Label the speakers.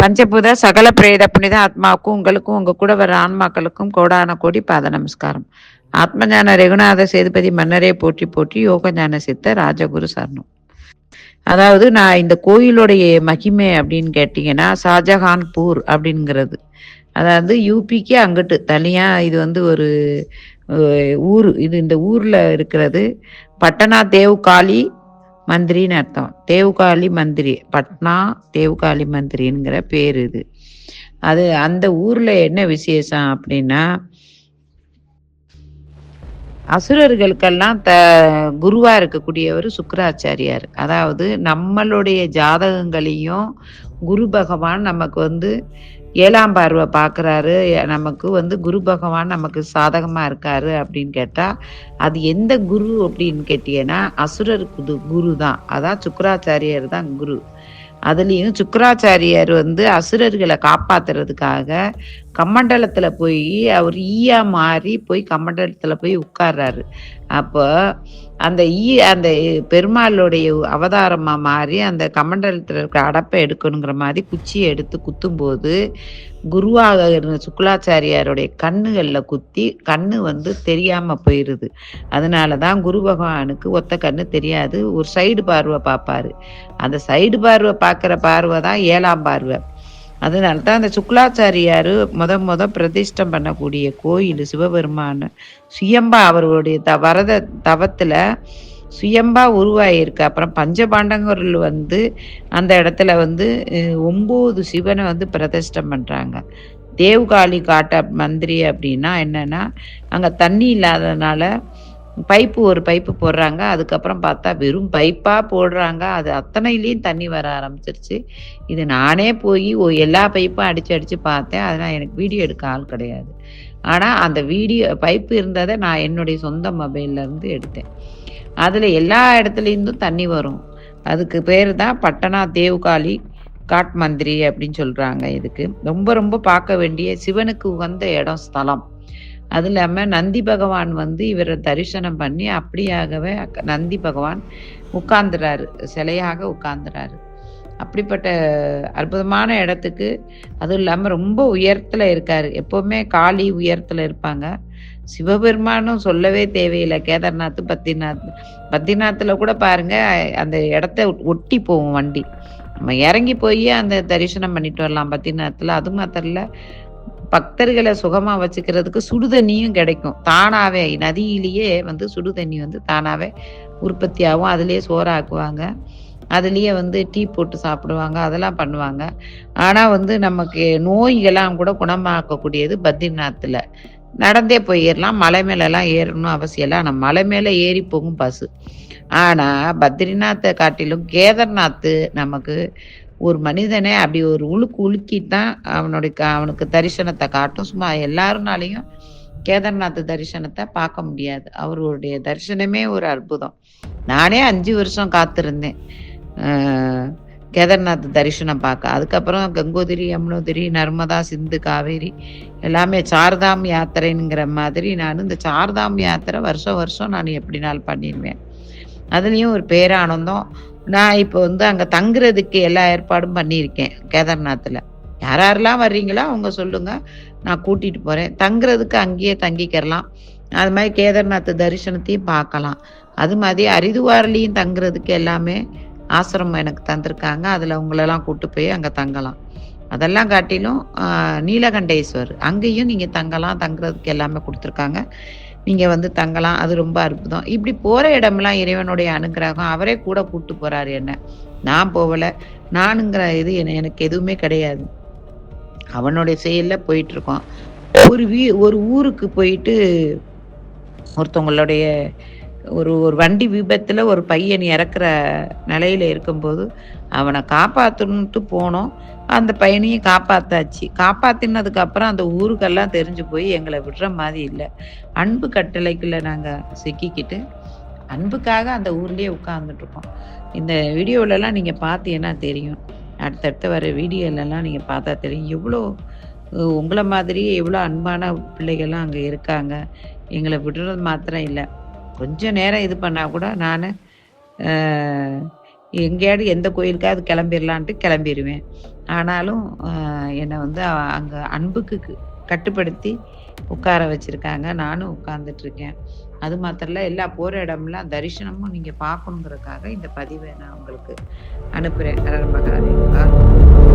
Speaker 1: பஞ்சபூத சகல பிரேத புனித ஆத்மாவுக்கும் உங்களுக்கும் உங்க கூட வர ஆன்மாக்களுக்கும் கோடான கோடி பாத நமஸ்காரம். ஆத்மஞான ரகுநாத சேதுபதி மன்னரே போற்றி போற்றி யோக ஞான சித்த ராஜகுரு சரணம். அதாவது நான் இந்த கோயிலுடைய மகிமை அப்படின்னு கேட்டிங்கன்னா ஷாஜஹான்பூர் அப்படிங்கிறது. அதாவது யூபிக்கு அங்கிட்டு தனியா இது வந்து ஒரு ஊர் இது இந்த ஊர்ல இருக்கிறது. பட்டனா தேவ் காளி மந்திரின்னு அர்த்தம். தேவ்காளி மந்திரி. பட்னா தேவ்காளி மந்திரிங்கிற பேர் இது. அது அந்த ஊர்ல என்ன விசேஷம் அப்படின்னா அசுரர்களுக்கெல்லாம் த குருவா இருக்கக்கூடியவர் சுக்கராச்சாரியார். அதாவது நம்மளுடைய ஜாதகங்களையும் குரு பகவான் நமக்கு வந்து ஏழாம் பார்வை பார்க்குறாரு. நமக்கு வந்து குரு பகவான் நமக்கு சாதகமாக இருக்காரு அப்படின்னு கேட்டால் அது எந்த குரு அப்படின்னு கேட்டீங்கன்னா அசுரர் குரு குரு தான். அதான் சுக்கராச்சாரியர் தான் குரு. அதுலேயும் சுக்கராச்சாரியர் வந்து அசுரர்களை காப்பாத்துறதுக்காக கம்மண்டலத்தில் போய் அவர் ஈயா மாறி போய் கம்மண்டலத்தில் போய் உட்கார்றாரு. அப்போ அந்த ஈ அந்த பெருமாளுடைய அவதாரமாக மாறி அந்த கமண்டலத்தில் இருக்கிற அடப்பை எடுக்கணுங்கிற மாதிரி குச்சியை எடுத்து குத்தும்போது குருவாக இருந்த சுக்லாச்சாரியாருடைய கண்ணுகளில் குத்தி கண்ணு வந்து தெரியாமல் போயிடுது அதனால தான் குரு பகவானுக்கு ஒத்த கண்ணு தெரியாது. ஒரு சைடு பார்வை பார்ப்பாரு. அந்த சைடு பார்வை பார்க்குற பார்வை தான் ஏழாம் பார்வை. அதனால தான் அந்த சுக்லாச்சாரியார் முத முத பிரதிஷ்டம் பண்ணக்கூடிய கோயில் சிவபெருமான. சுயம்பா அவர்களுடைய த வரத தவத்தில் சுயம்பா உருவாயிருக்கு. அப்புறம் பஞ்சபாண்டங்கர்கள் வந்து அந்த இடத்துல வந்து ஒம்பது சிவனை வந்து பிரதிஷ்டம் பண்ணுறாங்க தேவ்காளி காட்ட மந்திரி அப்படின்னா என்னன்னா அங்கே தண்ணி இல்லாததுனால பைப்பு ஒரு பைப்பு போடுறாங்க. அதுக்கப்புறம் பார்த்தா வெறும் பைப்பாக போடுறாங்க. அது அத்தனையிலையும் தண்ணி வர ஆரம்பிச்சிருச்சு. இது நானே போய் எல்லா பைப்பும் அடித்து அடித்து பார்த்தேன். அதெல்லாம் எனக்கு வீடியோ எடுக்க ஆள் கிடையாது. ஆனால் அந்த வீடியோ பைப்பு இருந்ததை நான் என்னுடைய சொந்த மொபைல்லேருந்து எடுத்தேன். அதில் எல்லா இடத்துலேருந்தும் தண்ணி வரும். அதுக்கு பேர் தான் பட்டனா தேவ்காளி காட் மந்திரி அப்படின்னு சொல்கிறாங்க இதுக்கு. ரொம்ப ரொம்ப பார்க்க வேண்டிய சிவனுக்கு உகந்த இடம் ஸ்தலம். அது இல்லாமல் நந்தி பகவான் வந்து இவரை தரிசனம் பண்ணி அப்படியாகவே நந்தி பகவான் உட்கார்ந்துறாரு. சிலையாக உட்கார்ந்துறாரு. அப்படிப்பட்ட அற்புதமான இடத்துக்கு அதுவும் இல்லாமல் ரொம்ப உயரத்தில் இருக்காரு. எப்போவுமே காளி உயரத்தில் இருப்பாங்க. சிவபெருமானும் சொல்லவே தேவையில்லை. கேதார்நாத் பத்ரிநாத் பத்ரிநாத்தில் கூட பாருங்க அந்த இடத்த ஒட்டி போகும் வண்டி. நம்ம இறங்கி போய் அந்த தரிசனம் பண்ணிட்டு வரலாம் பத்ரிநாத்தில் அது மாத்திரம் இல்லை பக்தர்களை சுகமா வச்சுக்கிறதுக்கு சுடுதண்ணியும் கிடைக்கும். தானாவே நதியிலேயே வந்து சுடுதண்ணி வந்து தானாவே உற்பத்தி ஆகும் அதுலயே சோறாக்குவாங்க. அதுலயே வந்து டீ போட்டு சாப்பிடுவாங்க. அதெல்லாம் பண்ணுவாங்க. ஆனா வந்து நமக்கு நோய்கள்லாம் கூட குணமாக்கக்கூடியது பத்ரிநாத்ல நடந்தே போயிடலாம். மலை மேலெல்லாம் ஏறணும் அவசியம் இல்லை. ஆனால் மலை மேலே ஏறி போகும் பஸ் ஆனால் பத்ரிநாத்தை காட்டிலும் கேதார்நாத் நமக்கு ஒரு மனிதனை அப்படி ஒரு உழுக்கு உலுக்கிட்டு தான் அவனுடைய க- அவனுக்கு தரிசனத்தை காட்டும். சும்மா எல்லாருனாலையும் கேதார்நாத் தரிசனத்தை பார்க்க முடியாது. அவருடைய தரிசனமே ஒரு அற்புதம். நானே அஞ்சு வருஷம் காத்திருந்தேன். கேதார்நாத் தரிசனம் பார்க்க. அதுக்கப்புறம் கங்கோதிரி யமுனோதிரி நர்மதா சிந்து காவேரி எல்லாமே சார்தாம் யாத்திரைங்கிற மாதிரி நான் இந்த சார்தாம் யாத்திரை வருஷம் வருஷம் நான் எப்படினாலும் பண்ணிடுவேன் அதுலேயும் ஒரு பேரானந்தம் நான் இப்போ வந்து அங்கே தங்குறதுக்கு எல்லா ஏற்பாடும் பண்ணியிருக்கேன் கேதார்நாத்தில். யார் யாரெல்லாம் வர்றீங்களோ அவங்க சொல்லுங்க. நான் கூட்டிகிட்டு போகிறேன் தங்குறதுக்கு அங்கேயே தங்கிக்கிறலாம். அது மாதிரி கேதார்நாத் தரிசனத்தையும் பார்க்கலாம். அது மாதிரி ஹரிதுவார்லேயும் தங்குறதுக்கு எல்லாமே ஆசிரமம் எனக்கு தந்திருக்காங்க. அதில் உங்களெல்லாம் கூட்டு போய் அங்கே தங்கலாம். அதெல்லாம் காட்டிலும் நீலகண்டேஸ்வர். அங்கேயும் நீங்கள் தங்கலாம். தங்குறதுக்கு எல்லாமே கொடுத்துருக்காங்க. நீங்கள் வந்து தங்கலாம். அது ரொம்ப அற்புதம். இப்படி போகிற இடமெல்லாம் இறைவனுடைய அனுகிரகம் அவரே கூட கூட்டு போறாரு என்ன. நான் போகல நானுங்கிற இது என்ன எனக்கு எதுவுமே கிடையாது. அவனுடைய செயலில் போயிட்டு இருக்கோம் ஒரு வீ ஒரு ஊருக்கு போயிட்டு ஒருத்தவங்களுடைய ஒரு ஒரு வண்டி விபத்துல ஒரு பையன் இறக்குற நிலையில இருக்கும்போது அவனை காப்பாத்தணும்ட்டு போனோம். அந்த பையனையும் காப்பாத்தாச்சு. காப்பாத்தினதுக்கு அப்புறம் அந்த ஊருக்கெல்லாம் தெரிஞ்சு போய் எங்களை விடுற மாதிரி இல்லை. அன்பு கட்டளைக்குள்ள நாங்க சிக்கிக்கிட்டு அன்புக்காக அந்த ஊர்லயே உட்கார்ந்துட்டு இருக்கோம். இந்த வீடியோவிலலாம் நீங்கள் நீங்க பார்த்தீங்கன்னா தெரியும்? அடுத்தடுத்து வர வீடியோலலாம் நீங்க பார்த்தா தெரியும். எவ்வளோ உங்களை மாதிரியே எவ்வளோ அன்பான பிள்ளைகள்லாம் அங்கே இருக்காங்க. எங்களை விடுறது மாத்திரம் இல்லை. கொஞ்சம் நேரம் இது பண்ணால் கூட நான் எங்கேயாவது எந்த கோயிலுக்காவது கிளம்பிடலான்ட்டு கிளம்பிடுவேன் ஆனாலும் என்னை வந்து அங்கே அன்புக்கு கட்டுப்படுத்தி உட்கார வச்சுருக்காங்க நானும் உட்கார்ந்துட்டுருக்கேன். அது மாத்திரம் எல்லா போகிற இடம்லாம் தரிசனமும் நீங்கள் பார்க்கணுங்கிறதுக்காக இந்த பதிவை நான் உங்களுக்கு அனுப்புறேன். ஹர மகாதேவா.